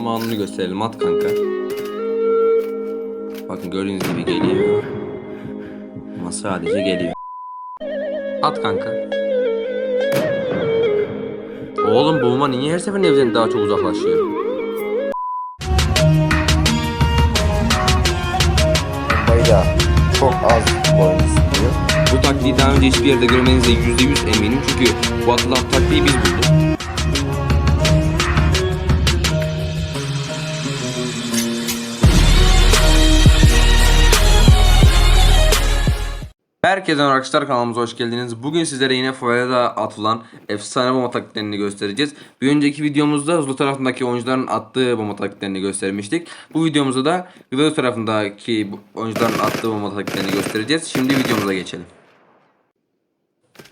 patlama anını gösterelim. At kanka. Bakın gördüğünüz gibi geliyor. Ama sadece geliyor. At kanka. Oğlum bomba niye her seferinde evden daha çok uzaklaşıyor? Bombayı da çok az boyun istiyor. Bu taktiği daha önce hiçbir yerde görmenize %100 eminim çünkü bu atılan taktiği biz bulduk. Herkese arkadaşlar kanalımıza hoş geldiniz. Bugün sizlere yine Favela'da atılan efsane bomba taktiklerini göstereceğiz. Bir önceki videomuzda Zulu tarafındaki oyuncuların attığı bomba taktiklerini göstermiştik. Bu videomuzda da Gladiator tarafındaki oyuncuların attığı bomba taktiklerini göstereceğiz. Şimdi videomuza geçelim.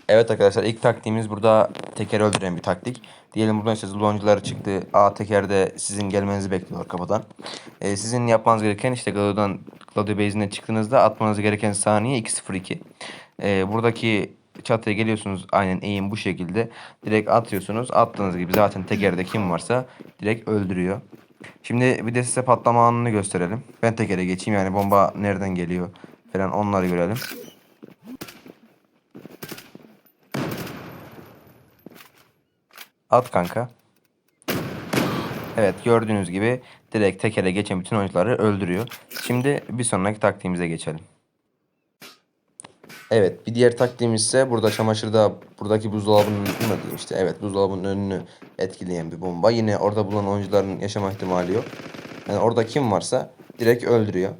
Evet arkadaşlar ilk taktiğimiz burada teker öldüren bir taktik. Diyelim buradan işte Zulu oyuncuları çıktı. A tekerde sizin gelmenizi bekliyorlar kapıdan. Ee, sizin yapmanız gereken işte Gladio'dan Gladio base'ine çıktığınızda atmanız gereken saniye 2.02. Ee, buradaki çatıya geliyorsunuz aynen eğim bu şekilde. Direkt atıyorsunuz. Attığınız gibi zaten tekerde kim varsa direkt öldürüyor. Şimdi bir de size patlama anını gösterelim. Ben tekere geçeyim yani bomba nereden geliyor falan onları görelim. At kanka. Evet gördüğünüz gibi direkt tekere geçen bütün oyuncuları öldürüyor. Şimdi bir sonraki taktiğimize geçelim. Evet bir diğer taktiğimiz ise burada çamaşırda buradaki buzdolabının önünü diyeyim işte. Evet buzdolabının önünü etkileyen bir bomba. Yine orada bulunan oyuncuların yaşama ihtimali yok. Yani orada kim varsa direkt öldürüyor.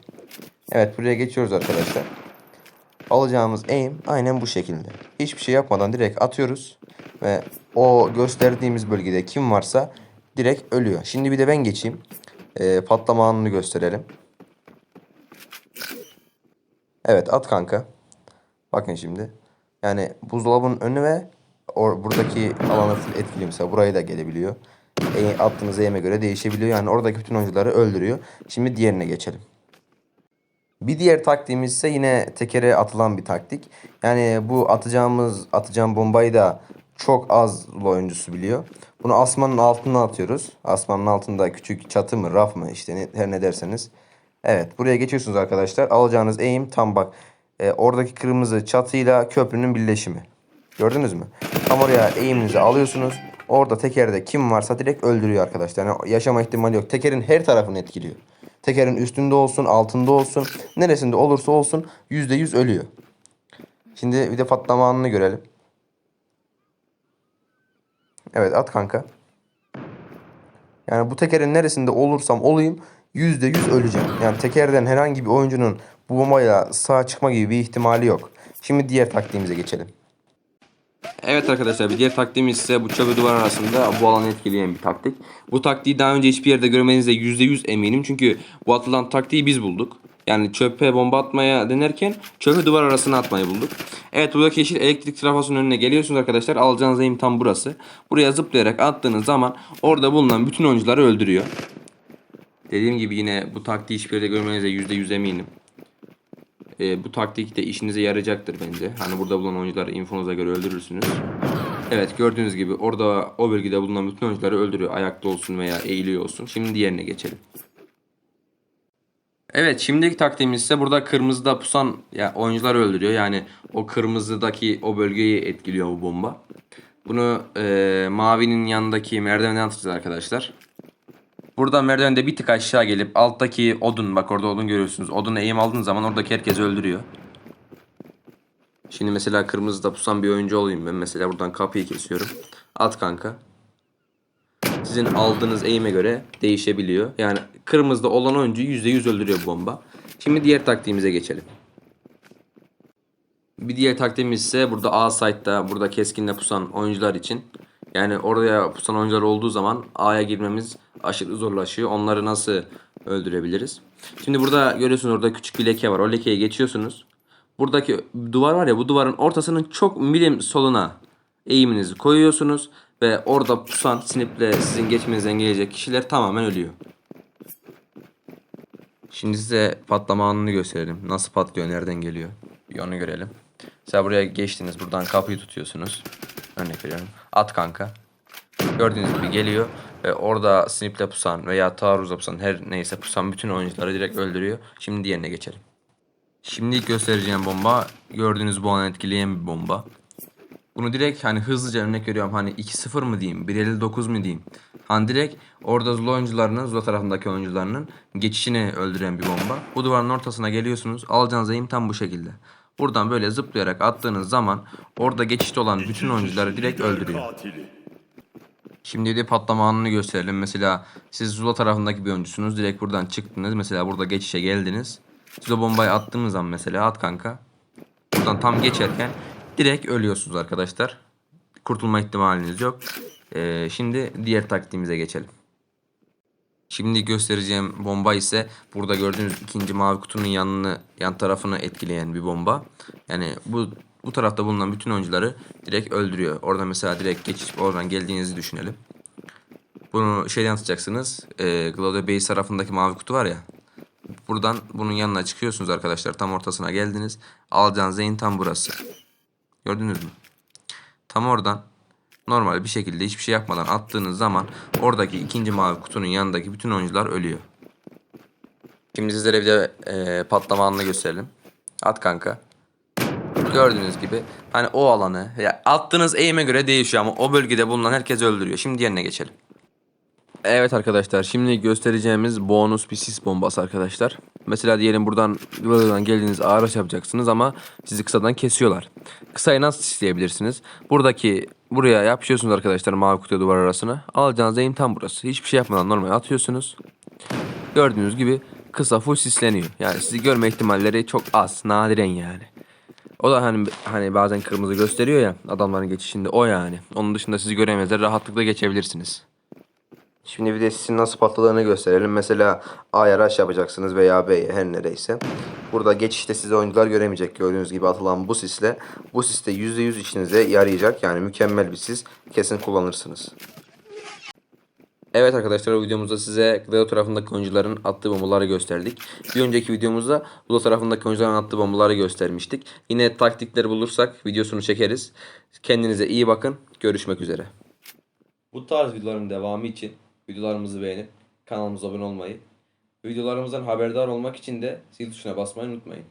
Evet buraya geçiyoruz arkadaşlar. Alacağımız aim aynen bu şekilde. Hiçbir şey yapmadan direkt atıyoruz. Ve o gösterdiğimiz bölgede kim varsa direkt ölüyor. Şimdi bir de ben geçeyim. Ee, patlama anını gösterelim. Evet at kanka. Bakın şimdi. Yani buzdolabının önü ve or buradaki alanı etkili mesela buraya da gelebiliyor. E, attığınız eğime göre değişebiliyor. Yani oradaki bütün oyuncuları öldürüyor. Şimdi diğerine geçelim. Bir diğer taktiğimiz ise yine tekere atılan bir taktik. Yani bu atacağımız atacağım bombayı da çok az oyuncusu biliyor. Bunu asmanın altına atıyoruz. Asmanın altında küçük çatı mı raf mı işte ne, her ne derseniz. Evet buraya geçiyorsunuz arkadaşlar. Alacağınız eğim tam bak. e, oradaki kırmızı çatıyla köprünün birleşimi. Gördünüz mü? Tam oraya eğiminizi alıyorsunuz. Orada tekerde kim varsa direkt öldürüyor arkadaşlar. Yani yaşama ihtimali yok. Tekerin her tarafını etkiliyor. Tekerin üstünde olsun, altında olsun, neresinde olursa olsun %100 ölüyor. Şimdi bir de patlama anını görelim. Evet at kanka. Yani bu tekerin neresinde olursam olayım %100 öleceğim. Yani tekerden herhangi bir oyuncunun bu bombayla sağ çıkma gibi bir ihtimali yok. Şimdi diğer taktiğimize geçelim. Evet arkadaşlar bir diğer taktiğimiz ise bu çöp duvar arasında bu alanı etkileyen bir taktik. Bu taktiği daha önce hiçbir yerde görmenize %100 eminim. Çünkü bu atılan taktiği biz bulduk. Yani çöpe bomba atmaya denerken çöpü duvar arasına atmayı bulduk. Evet buradaki yeşil elektrik trafosunun önüne geliyorsunuz arkadaşlar. Alacağınız eğim tam burası. Buraya zıplayarak attığınız zaman orada bulunan bütün oyuncuları öldürüyor. Dediğim gibi yine bu taktiği hiçbir yerde görmenize %100 eminim. Ee, bu taktik de işinize yarayacaktır bence. Hani burada bulunan oyuncuları infonuza göre öldürürsünüz. Evet gördüğünüz gibi orada o bölgede bulunan bütün oyuncuları öldürüyor. Ayakta olsun veya eğiliyor olsun. Şimdi diğerine geçelim. Evet şimdiki taktiğimiz ise burada kırmızıda pusan ya oyuncular öldürüyor. Yani o kırmızıdaki o bölgeyi etkiliyor bu bomba. Bunu e, mavinin yanındaki merdivenden atacağız arkadaşlar. Burada merdivende bir tık aşağı gelip alttaki odun bak orada odun görüyorsunuz. Oduna eğim aldığın zaman oradaki herkesi öldürüyor. Şimdi mesela kırmızıda pusan bir oyuncu olayım ben. Mesela buradan kapıyı kesiyorum. At kanka. Sizin aldığınız eğime göre değişebiliyor. Yani kırmızıda olan oyuncuyu %100 öldürüyor bomba. Şimdi diğer taktiğimize geçelim. Bir diğer taktiğimiz ise burada A site'da burada keskinle pusan oyuncular için. Yani oraya pusan oyuncular olduğu zaman A'ya girmemiz aşırı zorlaşıyor. Onları nasıl öldürebiliriz? Şimdi burada görüyorsunuz orada küçük bir leke var. O lekeyi geçiyorsunuz. Buradaki duvar var ya bu duvarın ortasının çok milim soluna eğiminizi koyuyorsunuz. Ve orada pusan sniple sizin geçmenizi engelleyecek kişiler tamamen ölüyor. Şimdi size patlama anını gösterelim. Nasıl patlıyor, nereden geliyor? Bir onu görelim. Mesela buraya geçtiniz. Buradan kapıyı tutuyorsunuz. Örnek veriyorum. At kanka. Gördüğünüz gibi geliyor ve orada sniple pusan veya taarruzla pusan her neyse pusan bütün oyuncuları direkt öldürüyor. Şimdi diğerine geçelim. Şimdi ilk göstereceğim bomba gördüğünüz bu an etkileyen bir bomba. Bunu direkt hani hızlıca örnek veriyorum hani 2-0 mı diyeyim 1.59 mu diyeyim. Hani direkt orada Zula oyuncularının Zula tarafındaki oyuncularının geçişini öldüren bir bomba. Bu duvarın ortasına geliyorsunuz alacağınız eğim tam bu şekilde. Buradan böyle zıplayarak attığınız zaman orada geçişte olan bütün oyuncuları direkt öldürüyor. Şimdi de patlama anını gösterelim. Mesela siz Zula tarafındaki bir oyuncusunuz. Direkt buradan çıktınız. Mesela burada geçişe geldiniz. Siz bombayı attığınız zaman mesela at kanka. Buradan tam geçerken direkt ölüyorsunuz arkadaşlar. Kurtulma ihtimaliniz yok. Ee, şimdi diğer taktiğimize geçelim. Şimdi göstereceğim bomba ise burada gördüğünüz ikinci mavi kutunun yanını yan tarafını etkileyen bir bomba. Yani bu bu tarafta bulunan bütün oyuncuları direkt öldürüyor. Orada mesela direkt geçip oradan geldiğinizi düşünelim. Bunu şeyden tutacaksınız. E, Glaude Base tarafındaki mavi kutu var ya. Buradan bunun yanına çıkıyorsunuz arkadaşlar. Tam ortasına geldiniz. Alacağınız eğim tam burası. Gördünüz mü? Tam oradan normal bir şekilde hiçbir şey yapmadan attığınız zaman oradaki ikinci mavi kutunun yanındaki bütün oyuncular ölüyor. Şimdi sizlere bir de e, patlama anını gösterelim. At kanka. Gördüğünüz gibi hani o alanı ya attığınız eğime göre değişiyor ama o bölgede bulunan herkes öldürüyor. Şimdi diğerine geçelim. Evet arkadaşlar şimdi göstereceğimiz bonus bir sis bombası arkadaşlar. Mesela diyelim buradan buradan geldiğiniz araç yapacaksınız ama sizi kısadan kesiyorlar. Kısayı nasıl sisleyebilirsiniz? Buradaki buraya yapışıyorsunuz arkadaşlar mavi kutuya duvar arasına. Alacağınız eğim tam burası. Hiçbir şey yapmadan normal atıyorsunuz. Gördüğünüz gibi kısa full sisleniyor. Yani sizi görme ihtimalleri çok az. Nadiren yani. O da hani hani bazen kırmızı gösteriyor ya adamların geçişinde o yani. Onun dışında sizi göremezler rahatlıkla geçebilirsiniz. Şimdi bir de sisin nasıl patladığını gösterelim. Mesela A'ya rush yapacaksınız veya B'ye her nereyse. Burada geçişte sizi oyuncular göremeyecek. Gördüğünüz gibi atılan bu sisle. Bu siste %100 işinize yarayacak. Yani mükemmel bir sis. Kesin kullanırsınız. Evet arkadaşlar videomuzda size Glado tarafındaki oyuncuların attığı bombaları gösterdik. Bir önceki videomuzda Glado tarafındaki oyuncuların attığı bombaları göstermiştik. Yine taktikleri bulursak videosunu çekeriz. Kendinize iyi bakın. Görüşmek üzere. Bu tarz videoların devamı için videolarımızı beğenip kanalımıza abone olmayı, videolarımızdan haberdar olmak için de zil tuşuna basmayı unutmayın.